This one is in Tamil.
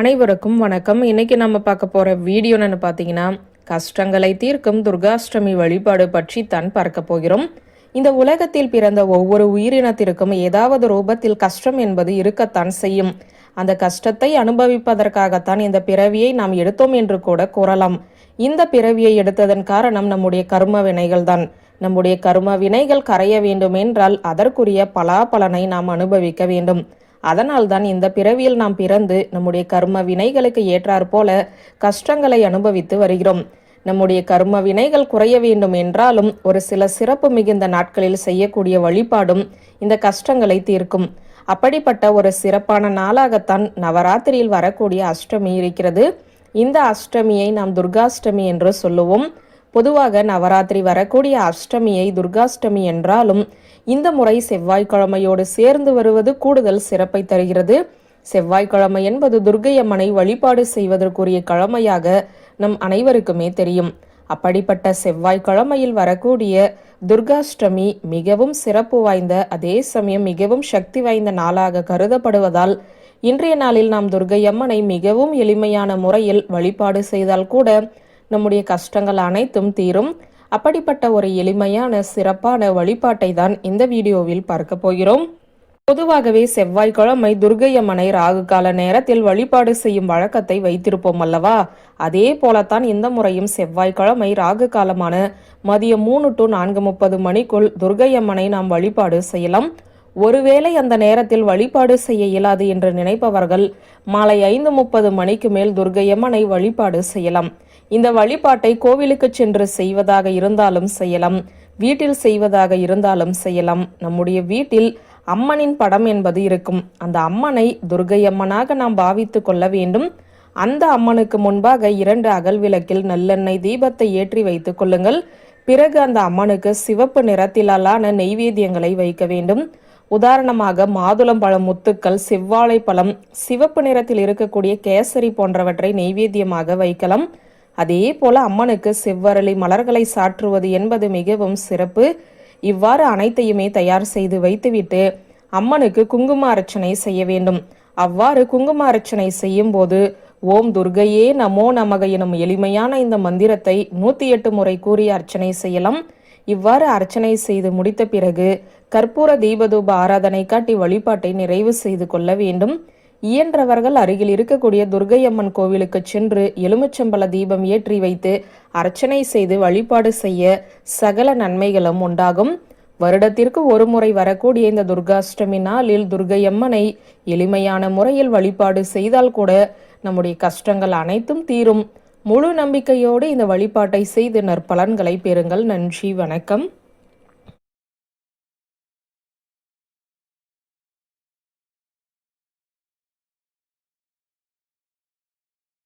அனைவருக்கும் வணக்கம். இன்னைக்கு நம்ம பார்க்க போகிற வீடியோ என்னென்னு பார்த்தீங்கன்னா கஷ்டங்களை தீர்க்கும் துர்காஷ்டமி வழிபாடு பற்றி தான் பார்க்க போகிறோம். இந்த உலகத்தில் பிறந்த ஒவ்வொரு உயிரினத்திற்கும் ஏதாவது ரூபத்தில் கஷ்டம் என்பது இருக்கத்தான் செய்யும். அந்த கஷ்டத்தை அனுபவிப்பதற்காகத்தான் இந்த பிறவியை நாம் எடுத்தோம் என்று கூட கூறலாம். இந்த பிறவியை எடுத்ததன் காரணம் நம்முடைய கர்ம வினைகள் தான். நம்முடைய கர்ம வினைகள் கரைய வேண்டும் என்றால் அதற்குரிய பலாபலனை நாம் அனுபவிக்க வேண்டும். அதனால்தான் இந்த பிறவியில் நாம் பிறந்து நம்முடைய கர்ம வினைகளுக்கு ஏற்றாற் போல கஷ்டங்களை அனுபவித்து வருகிறோம். நம்முடைய கர்ம வினைகள் குறைய வேண்டும் என்றாலும் ஒரு சில சிறப்பு மிகுந்த நாட்களில் செய்யக்கூடிய வழிபாடும் இந்த கஷ்டங்களை தீர்க்கும். அப்படிப்பட்ட ஒரு சிறப்பான நாளாகத்தான் நவராத்திரியில் வரக்கூடிய அஷ்டமி இருக்கிறது. இந்த அஷ்டமியை நாம் துர்காஷ்டமி என்று சொல்லுவோம். பொதுவாக நவராத்திரி வரக்கூடிய அஷ்டமியை துர்காஷ்டமி என்றாலும் இந்த முறை செவ்வாய்க்கிழமையோடு சேர்ந்து வருவது கூடுதல் சிறப்பை தருகிறது. செவ்வாய்க்கிழமை என்பது துர்கையம்மனை வழிபாடு செய்வதற்குரிய கிழமையாக நம் அனைவருக்குமே தெரியும். அப்படிப்பட்ட செவ்வாய்க்கிழமையில் வரக்கூடிய துர்காஷ்டமி மிகவும் சிறப்பு வாய்ந்த அதே சமயம் மிகவும் சக்தி வாய்ந்த நாளாக கருதப்படுவதால் இன்றைய நாளில் நாம் துர்கையம்மனை மிகவும் எளிமையான முறையில் வழிபாடு செய்தால் கூட நம்முடைய கஷ்டங்கள் அனைத்தும் தீரும். அப்படிப்பட்ட ஒரு எளிமையான சிறப்பான வழிபாட்டை தான் இந்த வீடியோவில் பார்க்க போகிறோம். பொதுவாகவே செவ்வாய்க்கிழமை துர்கையம்மனை ராகு கால நேரத்தில் வழிபாடு செய்யும் வழக்கத்தை வைத்திருப்போம் அல்லவா? அதே போலத்தான் இந்த முறையும் செவ்வாய்க்கிழமை ராகு காலமான மதியம் மூணு டு நான்கு முப்பது மணிக்குள் துர்கையம்மனை நாம் வழிபாடு செய்யலாம். ஒருவேளை அந்த நேரத்தில் வழிபாடு செய்ய இயலாது என்று நினைப்பவர்கள் மாலை ஐந்து முப்பது மணிக்கு மேல் துர்கையம்மனை வழிபாடு செய்யலாம். இந்த வழிபாட்டை கோவிலுக்கு சென்று செய்வதாக இருந்தாலும் செய்யலாம். வீட்டில் செய்வதாக இருந்தாலும் செய்யலாம். நம்முடைய வீட்டில் அம்மனின் படம் என்பது இருக்கும். அந்த அம்மனை துர்கையம்மனாக நாம் பாவித்து கொள்ள வேண்டும். அந்த அம்மனுக்கு முன்பாக இரண்டு அகல் விளக்கில் நல்லெண்ணெய் தீபத்தை ஏற்றி வைத்துக் கொள்ளுங்கள். பிறகு அந்த அம்மனுக்கு சிவப்பு நிறத்திலான நெய்வேத்தியங்களை வைக்க வேண்டும். உதாரணமாக மாதுளம் பழம் முத்துக்கள் செவ்வாழை பழம் சிவப்பு நிறத்தில் இருக்கக்கூடிய கேசரி போன்றவற்றை நெய்வேத்தியமாக வைக்கலாம். அதே போல அம்மனுக்கு செவ்வரளி மலர்களை சாற்றுவது என்பது மிகவும் சிறப்பு. இவ்வாறு அனைத்தையுமே தயார் செய்து வைத்துவிட்டு அம்மனுக்கு குங்கும அர்ச்சனை செய்ய வேண்டும். அவ்வாறு குங்கும அர்ச்சனை செய்யும் போது ஓம் துர்கையே நமோ நமக எனும் எளிமையான இந்த மந்திரத்தை நூத்தி எட்டு முறை கூறி அர்ச்சனை செய்யலாம். இவ்வாறு அர்ச்சனை செய்து முடித்த பிறகு கற்பூர தீபதூப ஆராதனை காட்டி வழிபாட்டை நிறைவு செய்து கொள்ள வேண்டும். இயன்றவர்கள் அருகில் இருக்கக்கூடிய துர்கையம்மன் கோவிலுக்கு சென்று எலுமிச்சம்பழ தீபம் ஏற்றி வைத்து அர்ச்சனை செய்து வழிபாடு செய்ய சகல நன்மைகளும் உண்டாகும். வருடத்திற்கு ஒரு முறை வரக்கூடிய இந்த துர்காஷ்டமி நாளில் துர்கையம்மனை எளிமையான முறையில் வழிபாடு செய்தால் கூட நம்முடைய கஷ்டங்கள் அனைத்தும் தீரும். முழு நம்பிக்கையோடு இந்த வழிபாட்டை செய்து நற்பலன்களை பெறுங்கள். நன்றி வணக்கம்.